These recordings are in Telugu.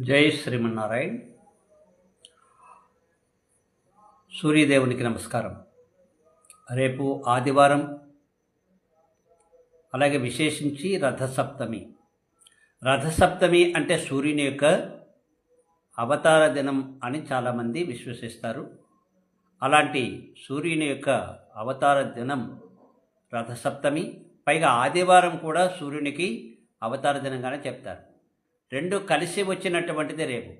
జై శ్రీమన్నారాయణ్. సూర్యదేవునికి నమస్కారం. రేపు ఆదివారం అలాగే విశేషించి రథసప్తమి. రథసప్తమి అంటే సూర్యుని యొక్క అవతార దినం అని చాలామంది విశ్వసిస్తారు. అలాంటి సూర్యుని యొక్క అవతార దినం రథసప్తమి. పైగా ఆదివారం కూడా సూర్యునికి అవతార దినంగానే చెప్తారు. రెండు కలిసి వచ్చినటువంటిది రేపు.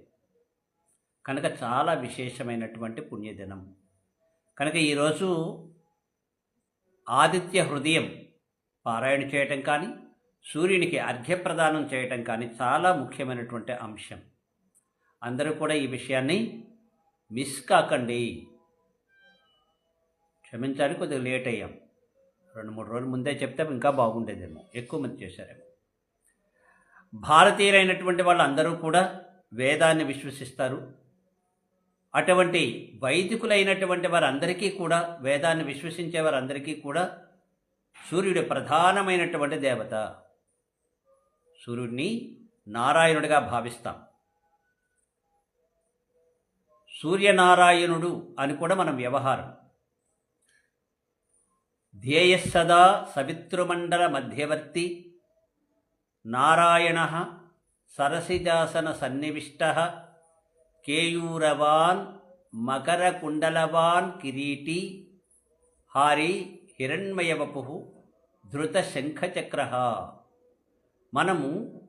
కనుక చాలా విశేషమైనటువంటి పుణ్యదినం. కనుక ఈరోజు ఆదిత్య హృదయం పారాయణ చేయటం కానీ సూర్యునికి అర్ఘ్యప్రదానం చేయటం కానీ చాలా ముఖ్యమైనటువంటి అంశం. అందరూ కూడా ఈ విషయాన్ని మిస్ కాకండి. క్షమించాలి కొద్దిగా లేట్ అయ్యాం. రెండు మూడు రోజుల ముందే చెప్తే ఇంకా బాగుండేదేమో. ఎక్కువ మంది చేశారేమో. భారతీయులైనటువంటి వాళ్ళందరూ కూడా వేదాన్ని విశ్వసిస్తారు. అటువంటి వైదికులైనటువంటి వారందరికీ కూడా వేదాన్ని విశ్వసించే వారందరికీ కూడా సూర్యుడు ప్రధానమైనటువంటి దేవత. సూర్యుడిని నారాయణుడిగా భావిస్తాం. సూర్యనారాయణుడు అని కూడా మనం వ్యవహారం. ధ్యేయస్సదా సవిత్రుమండల మధ్యవర్తి నారాయణ సరసిజాసన సన్నివిష్ట కేయూరవాన్ మకరకుండలవాన్ కిరీటి హారి హిరణ్మయవపు ధృత శంఖచక్ర మనము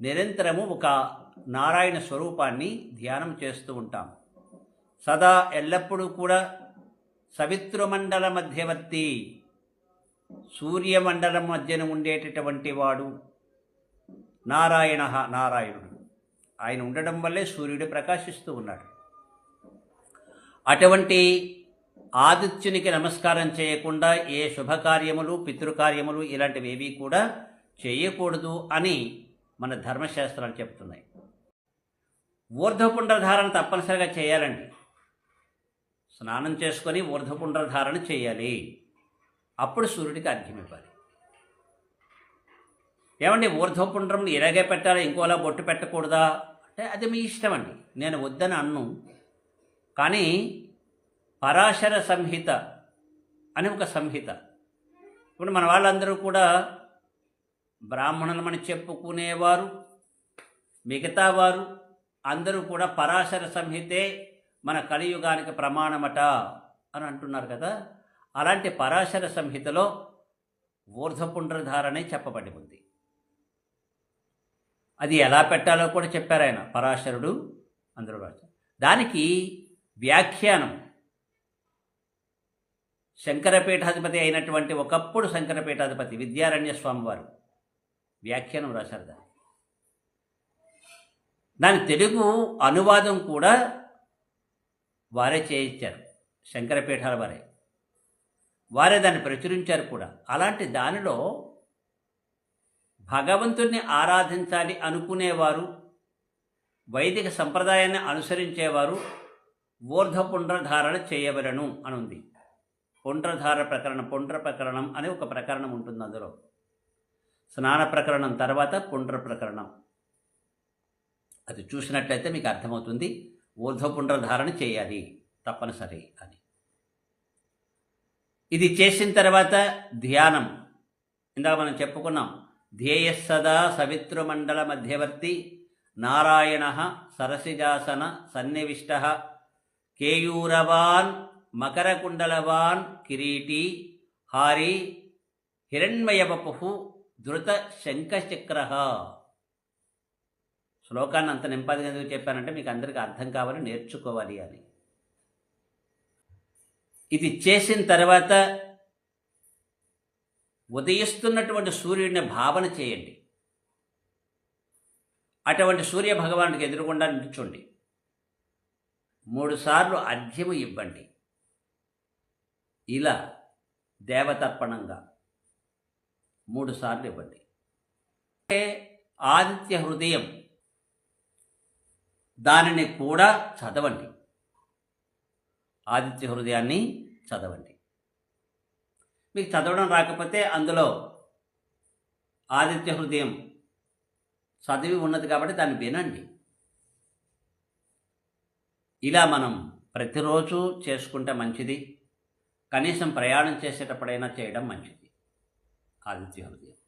నిరంతరము ఒక నారాయణ స్వరూపాన్ని ధ్యానం చేస్తూ ఉంటాం. సదా ఎల్లప్పుడూ కూడా సవిత్రుమండల మధ్యవర్తి సూర్యమండలం మధ్యన ఉండేటటువంటి వాడు నారాయణ నారాయణుడు. ఆయన ఉండడం వల్లే సూర్యుడు ప్రకాశిస్తూ ఉన్నాడు. అటువంటి ఆదిత్యునికి నమస్కారం చేయకుండా ఏ శుభకార్యములు పితృకార్యములు ఇలాంటివి ఏవి కూడా చేయకూడదు అని మన ధర్మశాస్త్రాలు చెప్తున్నాయి. ఊర్ధ్వపుండ్రధారణ తప్పనిసరిగా చేయాలండి. స్నానం చేసుకొని ఊర్ధ్వపుండ్రధారణ చేయాలి. అప్పుడు సూర్యుడికి అర్ఘ్యం ఇవ్వాలి ఏమండి ఊర్ధ్వపుండ్రంని ఇలాగే పెట్టాలి ఇంకోలా బొట్టు పెట్టకూడదా? అంటే అది మీ ఇష్టం అండి నేను వద్దని అన్ను. కానీ పరాశర సంహిత అని ఒక సంహిత. ఇప్పుడు మన వాళ్ళందరూ కూడా బ్రాహ్మణులమని చెప్పుకునేవారు మిగతా వారు అందరూ కూడా పరాశర సంహితే మన కలియుగానికి ప్రమాణమట అని అంటున్నారు కదా. అలాంటి పరాశర సంహితలో ఊర్ధ్వపుండ్రధారణే చెప్పబడి ఉంది. అది ఎలా పెట్టాలో కూడా చెప్పారు ఆయన. పరాశరుడు అందరూ రాశారు. దానికి వ్యాఖ్యానం. శంకరపీఠాధిపతి అయినటువంటి ఒకప్పుడు శంకరపీఠాధిపతి విద్యారణ్య స్వామివారు వ్యాఖ్యానం రాశారు దాన్ని దాని తెలుగు అనువాదం కూడా వారే చేయించారు. శంకరపీఠాల వారే. వారే దాన్ని ప్రచురించారు కూడా. అలాంటి దానిలో భగవంతుణ్ణి ఆరాధించాలి అనుకునేవారు వైదిక సంప్రదాయాన్ని అనుసరించేవారు ఊర్ధ్వపుండ్రధారణ చేయవలను అని ఉంది పుండ్రధార ప్రకరణం పుండ్ర ప్రకరణం అని ఒక ప్రకరణం ఉంటుంది అందులో. స్నాన ప్రకరణం తర్వాత పుండ్ర ప్రకరణం. అది చూసినట్లయితే మీకు అర్థమవుతుంది ఊర్ధ్వపుండ్రధారణ చేయాలి తప్పనిసరి అని. ఇది చేసిన తర్వాత ధ్యానం. ఇందాక మనం చెప్పుకున్నాం ధ్యేయస్సదా సవితృమండల మధ్యవర్తి నారాయణ సరసిజాసన సన్నివిష్ట కేయూరవాన్ మకరకుండలవాన్ కిరీటి హారి హిరణ్మయవపు ధృత శంఖచక్ర శ్లోకాన్ని అంత నింపాదిగా ఎందుకు చెప్పానంటే మీకు అందరికీ అర్థం కావాలి నేర్చుకోవాలి అని. ఇది చేసిన తర్వాత ఉదయిస్తున్నటువంటి సూర్యుడిని భావన చేయండి. అటువంటి సూర్య భగవానుడికి ఎదురుకుండా నిల్చోండి. మూడుసార్లు అర్ఘ్యము ఇవ్వండి. ఇలా దేవతర్పణంగా మూడుసార్లు ఇవ్వండి. అంటే ఆదిత్య హృదయం దానిని కూడా చదవండి. ఆదిత్య హృదయాన్ని చదవండి. మీకు చదవడం రాకపోతే అందులో ఆదిత్య హృదయం చదివి ఉన్నది కాబట్టి దాన్ని వినండి. ఇలా మనం ప్రతిరోజు చేసుకుంటే మంచిది. కనీసం ప్రయాణం చేసేటప్పుడైనా చేయడం మంచిది. ఆదిత్య హృదయం.